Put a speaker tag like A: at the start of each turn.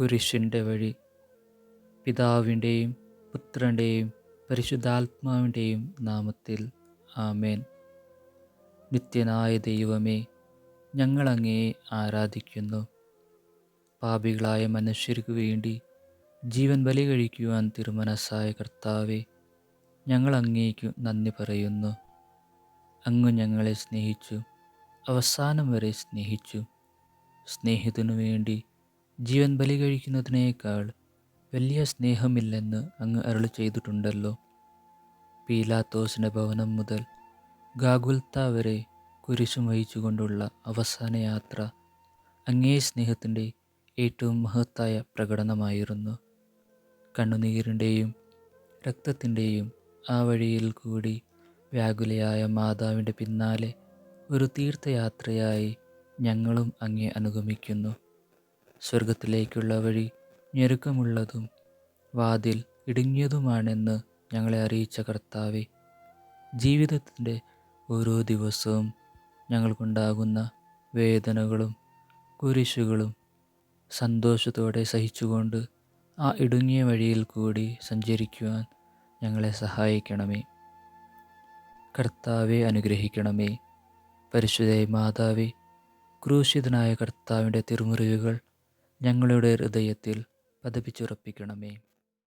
A: കുരിശിന്റെ വഴി. പിതാവിന്റെയും പുത്രന്റെയും പരിശുദ്ധാത്മാവിന്റെയും നാമത്തിൽ. ആമേൻ. നിത്യനായ ദൈവമേ ഞങ്ങൾ അങ്ങയെ ആരാധിക്കുന്നു. പാപികളായ മനുഷ്യർക്ക് വേണ്ടി ജീവൻ ബലി കഴിക്കുവാൻ തിരുമനസ്സായ കർത്താവെ ഞങ്ങൾ നന്ദി പറയുന്നു. അങ്ങ് ഞങ്ങളെ സ്നേഹിച്ചു അവസാനം വരെ സ്നേഹിച്ചു. സ്നേഹത്തിനു വേണ്ടി ജീവൻ ബലി കഴിക്കുന്നതിനേക്കാൾ വലിയ സ്നേഹമില്ലെന്ന് അങ്ങ് അരുളി ചെയ്തിട്ടുണ്ടല്ലോ. പീലാത്തോസിന്റെ ഭവനം മുതൽ ഗാഗുൽത്ത വരെ കുരിശും വഹിച്ചുകൊണ്ടുള്ള അവസാന യാത്ര അങ്ങേ സ്നേഹത്തിന്റെ ഏറ്റവും മഹത്തായ പ്രകടനമായിരുന്നു. കണ്ണുനീരിന്റെയും രക്തത്തിന്റെയും ആ വഴിയിൽ കൂടി വ്യാകുലയായ മാതാവിന്റെ പിന്നാലെ ഒരു തീർത്ഥയാത്രയായി ഞങ്ങളും അങ്ങേ അനുഗമിക്കുന്നു. സ്വർഗത്തിലേക്കുള്ള വഴി ഞെരുക്കമുള്ളതും വാതിൽ ഇടുങ്ങിയതുമാണെന്ന് ഞങ്ങളെ അറിയിച്ച കർത്താവെ ജീവിതത്തിന്റെ ഓരോ ദിവസവും ഞങ്ങൾക്കുണ്ടാകുന്ന വേദനകളും കുരിശുകളും സന്തോഷത്തോടെ സഹിച്ചുകൊണ്ട് ആ ഇടുങ്ങിയ വഴിയിൽ കൂടി സഞ്ചരിക്കുവാൻ ഞങ്ങളെ സഹായിക്കണമേ. കർത്താവെ അനുഗ്രഹിക്കണമേ. പരിശുദ്ധ മാതാവേ ക്രൂശിതനായ കർത്താവിന്റെ തിരുമുറിവുകൾ ഞങ്ങളുടെ ഹൃദയത്തിൽ പതിപ്പിച്ചുറപ്പിക്കണമേ.